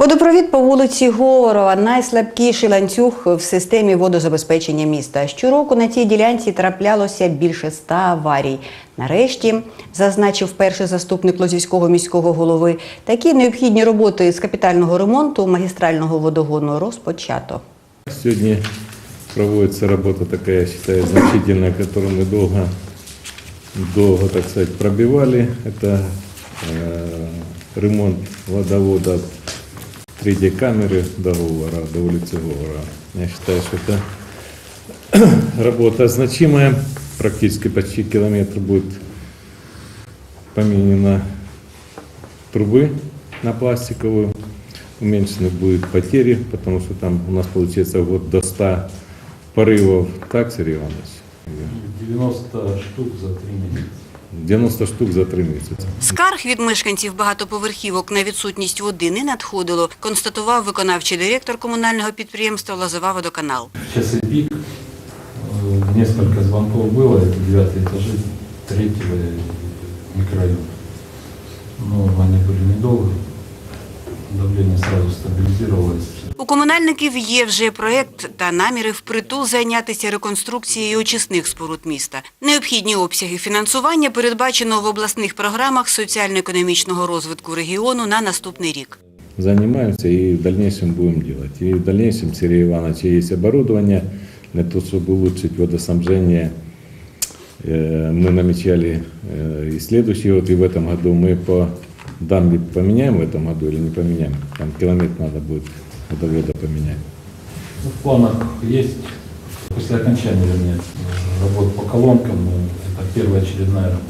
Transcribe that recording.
Водопровід по вулиці Говорова найслабкіший ланцюг в системі водозабезпечення міста. Щороку на цій ділянці траплялося більше ста аварій. Нарешті, зазначив перший заступник Лозівського міського голови, такі необхідні роботи з капітального ремонту магістрального водогону розпочато. Сегодня проводится работа такая, я считаю, значительная, которую мы долго, долго, так сказать, пробивали. Это э, ремонт водовода от третьей камеры до Говора, до улицы Говора. Я считаю, что это работа значимая. Практически почти километр будет поменено трубы на пластиковую. Уменьшены будут потери, потому что там у нас получается вот до 100 порывов. Так, Сергей Иванович? 90 штук за три месяца. 90 штук за 3 месяца. Скарг від мешканців багатоповерхівок на відсутність води не надходило, констатував виконавчий директор комунального підприємства Лозова водоканал. В часы пик э, несколько звонков было, это девятые этажи третьего микрорайона. Но они были недолго, давление сразу стабилизировалось. У комунальників є вже проект та наміри впритул зайнятися реконструкцією очисних споруд міста. Необхідні обсяги фінансування передбачено в обласних програмах соціально-економічного розвитку регіону на наступний рік. Занимаемся и в дальнейшем будем делать. И в дальнейшем, Сергей Иванович, есть оборудование для того, чтобы улучшить водоснабжение. Э, Мы намечали э, и следующий год, и в этом году мы по дамбе поменяем в этом году или не поменяем. Там километр надо будет водовода поменять. Ну, В планах есть, после окончания, вернее, работ по колонкам, ну, это первая очередная работа.